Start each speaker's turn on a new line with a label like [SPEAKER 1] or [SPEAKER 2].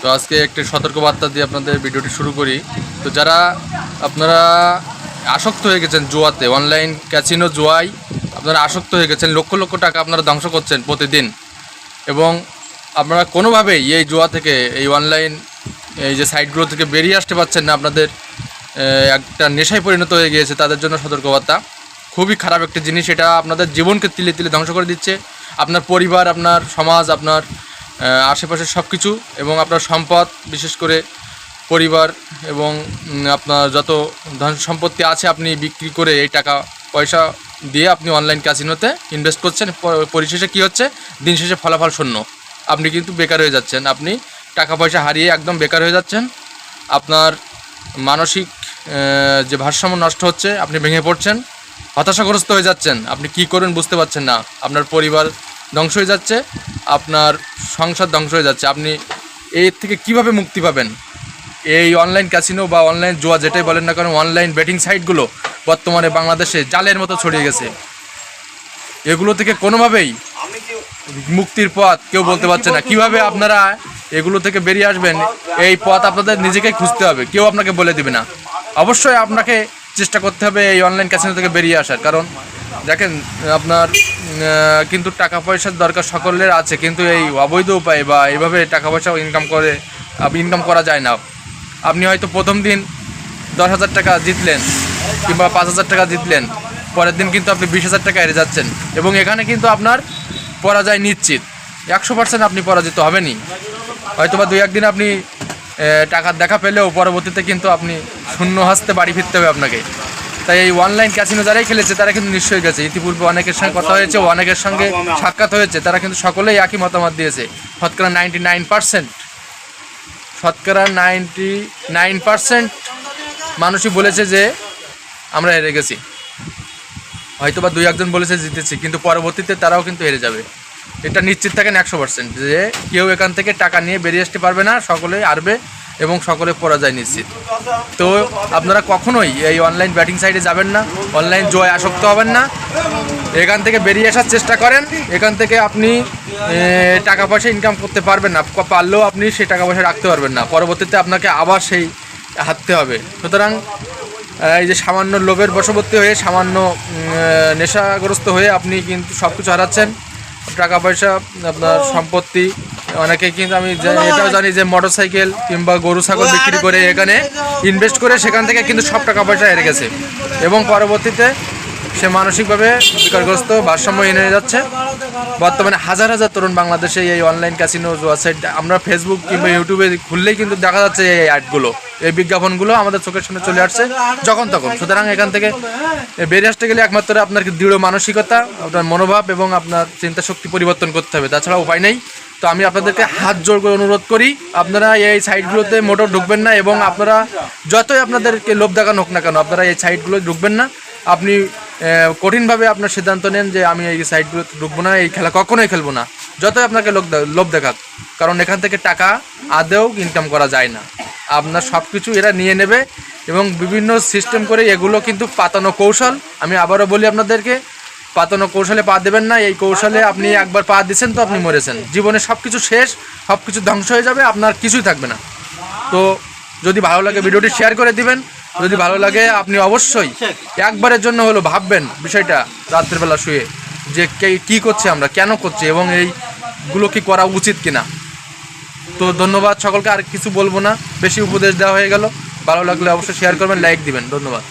[SPEAKER 1] তো আজকে একটি সতর্কবার্তা দিয়ে আপনাদের ভিডিওটি শুরু করি। তো যারা আপনারা আসক্ত হয়ে গেছেন জুয়াতে অনলাইন ক্যাসিনো জুয়াই, আপনারা আসক্ত হয়ে গেছেন, লক্ষ লক্ষ টাকা আপনারা ধ্বংস করছেন প্রতিদিন। এবং আপনারা কোনোভাবেই এই জুয়া থেকে, এই অনলাইন এই যে সাইটগুলো থেকে বেরিয়ে আসতে পারছেন না, আপনাদের একটা নেশায় পরিণত হয়ে গিয়েছে, তাদের জন্য সতর্কবার্তা। খুবই খারাপ একটা জিনিস, এটা আপনাদের জীবনকে তিলে তিলে ধ্বংস করে দিচ্ছে। আপনার পরিবার, আপনার সমাজ, আপনার আশেপাশের সব কিছু এবং আপনার সম্পদ, বিশেষ করে পরিবার এবং আপনার যত ধন সম্পত্তি আছে আপনি বিক্রি করে এই টাকা, পয়সা দিয়ে আপনি অনলাইন ক্যাসিনোতে ইনভেস্ট করছেন। পরিশেষে কী হচ্ছে? দিন শেষে ফলাফল শূন্য। আপনি কিন্তু বেকার হয়ে যাচ্ছেন। আপনি টাকা পয়সা হারিয়ে একদম বেকার হয়ে যাচ্ছেন। আপনার মানসিক যে ভারসাম্য নষ্ট হচ্ছে, আপনি ভেঙে পড়ছেন, হতাশাগ্রস্ত হয়ে যাচ্ছেন। আপনি কি করবেন বুঝতে পারছেন না। আপনার পরিবার ধ্বংস হয়ে যাচ্ছে, আপনার সংসার ধ্বংস হয়ে যাচ্ছে। আপনি এর থেকে কীভাবে মুক্তি পাবেন? এই অনলাইন ক্যাসিনো বা অনলাইন জুয়া যেটাই বলেন না কারণ অনলাইন বেটিং সাইটগুলো বর্তমানে বাংলাদেশে জালের মতো ছড়িয়ে গেছে। এগুলো থেকে কোনোভাবেই মুক্তির পথ কেউ বলতে পারছে না। কীভাবে আপনারা এগুলো থেকে বেরিয়ে আসবেন, এই পথ আপনাদের নিজেকেই খুঁজতে হবে। কেউ আপনাকে বলে দিবে না। অবশ্যই আপনাকে চেষ্টা করতে হবে এই অনলাইন ক্যাসিনো থেকে বেরিয়ে আসার। কারণ দেখেন, আপনার কিন্তু টাকা পয়সার দরকার সকলের আছে, কিন্তু এই অবৈধ উপায় বা এইভাবে টাকা পয়সা ইনকাম করে ইনকাম করা যায় না। আপনি হয়তো প্রথম দিন দশ হাজার টাকা জিতলেন কিংবা পাঁচ হাজার টাকা জিতলেন, পরের দিন কিন্তু আপনি বিশ হাজার টাকা হেরে যাচ্ছেন এবং এখানে কিন্তু আপনার পরাজয় নিশ্চিত। একশো পার্সেন্ট আপনি পরাজিত হবেনই। হয়তো বা দুই একদিন আপনি টাকার দেখা পেলেও পরবর্তীতে কিন্তু আপনি শূন্য হাসতে বাড়ি ফিরতে হবে আপনাকে। তাই এই অনলাইন ক্যাসিনো যারাই খেলেছে, তারা কিন্তু নিশ্চয়ই গেছে। ইতিপূর্বে অনেকের সঙ্গে কথা হয়েছে অনেকের সঙ্গে সাক্ষাৎ হয়েছে। তারা কিন্তু সকলেই একই মতামত দিয়েছে। শতকরা নাইনটি নাইন পার্সেন্ট শতকরা নাইনটি নাইন পার্সেন্ট মানুষই বলেছে যে, আমরা হেরে গেছি। হয়তো বা দুই একজন বলেছে জিতেছি, কিন্তু পরবর্তীতে তারাও কিন্তু হেরে যাবে। এটা নিশ্চিত থাকেন একশো পার্সেন্ট যে কেউ এখান থেকে টাকা নিয়ে বেরিয়ে আসতে পারবে না, সকলেই আরবে এবং সকলে পরাজয় নিশ্চিত। তো আপনারা কখনোই এই অনলাইন ব্যাটিং সাইটে যাবেন না অনলাইন জয় আসক্ত হবেন না। এখান থেকে বেরিয়ে আসার চেষ্টা করেন। এখান থেকে আপনি টাকা পয়সা ইনকাম করতে পারবেন না। পারলেও আপনি সেই টাকা পয়সা রাখতে পারবেন না। পরবর্তীতে আপনাকে আবার সেই হাঁটতে হবে। সুতরাং এই যে সামান্য লোভের বশবর্তী হয়ে, সামান্য নেশাগ্রস্ত হয়ে আপনি কিন্তু সব কিছু হারাচ্ছেন। টাকা পয়সা, আপনার সম্পত্তি অনেকে কিন্তু আমি জা- এটাও জানি যে মোটর সাইকেল কিংবা গরু ছাগল বিক্রি করে এখানে ইনভেস্ট করে সেখান থেকে কিন্তু সব টাকা পয়সা হেরে গেছে। এবং পরবর্তীতে সে মানসিকভাবে বিকারগ্রস্ত ভারসাম্যহীন হয়ে যাচ্ছে। বর্তমানে হাজার হাজার তরুণ বাংলাদেশে এই অনলাইন ক্যাসিনো জুয়া সাইট আমরা ফেসবুক কিংবা ইউটিউবে খুললেই কিন্তু দেখা যাচ্ছে এই অ্যাডগুলো এই বিজ্ঞাপনগুলো আমাদের চোখের সামনে চলে আসছে যখন তখন। সুতরাং এখান থেকে বেরিয়ে আসতে গেলে একমাত্র আপনার দৃঢ় মানসিকতা আপনার মনোভাব এবং আপনার চিন্তা শক্তি পরিবর্তন করতে হবে। তাছাড়া উপায় নেই। তো আমি আপনাদেরকে হাত জোর করে অনুরোধ করি, আপনারা এই সাইটগুলোতে মোটর ঢুকবেন না এবং আপনারা যতই আপনাদেরকে লোভ দেখানো হোক না কেন, আপনারা এই সাইটগুলো ঢুকবেন না। আপনি কঠিনভাবে আপনার সিদ্ধান্ত নেন যে আমি এই সাইটগুলোতে ঢুকবো না, এই খেলা কখনোই খেলব না। যতই আপনাকে লোক লোভ দেখাক, কারণ এখান থেকে টাকা আদেও ইনকাম করা যায় না। আপনার সব কিছু এরা নিয়ে নেবে এবং বিভিন্ন সিস্টেম করে এগুলো কিন্তু পাতানো কৌশল। আমি আবারও বলি আপনাদেরকে পাতানো কৌশলে পা দেবেন না, এই কৌশলে আপনি একবার পা দিচ্ছেন তো আপনি মরেছেন। জীবনে সব কিছু শেষ সব কিছু ধ্বংস হয়ে যাবে, আপনার কিছুই থাকবে না। তো যদি ভালো লাগে ভিডিওটি শেয়ার করে দিবেন, যদি ভালো লাগে আপনি অবশ্যই একবারের জন্য হলো ভাববেন বিষয়টা রাত্রেবেলা শুয়ে, যে কে- কি করছে আমরা, কেন করছি, এবং এইগুলো কি করা উচিত কিনা। তো ধন্যবাদ সকলকে, আর কিছু বলব না, বেশি উপদেশ দেওয়া হয়ে গেল। ভালো লাগলে অবশ্যই শেয়ার করবেন লাইক দিবেন, ধন্যবাদ।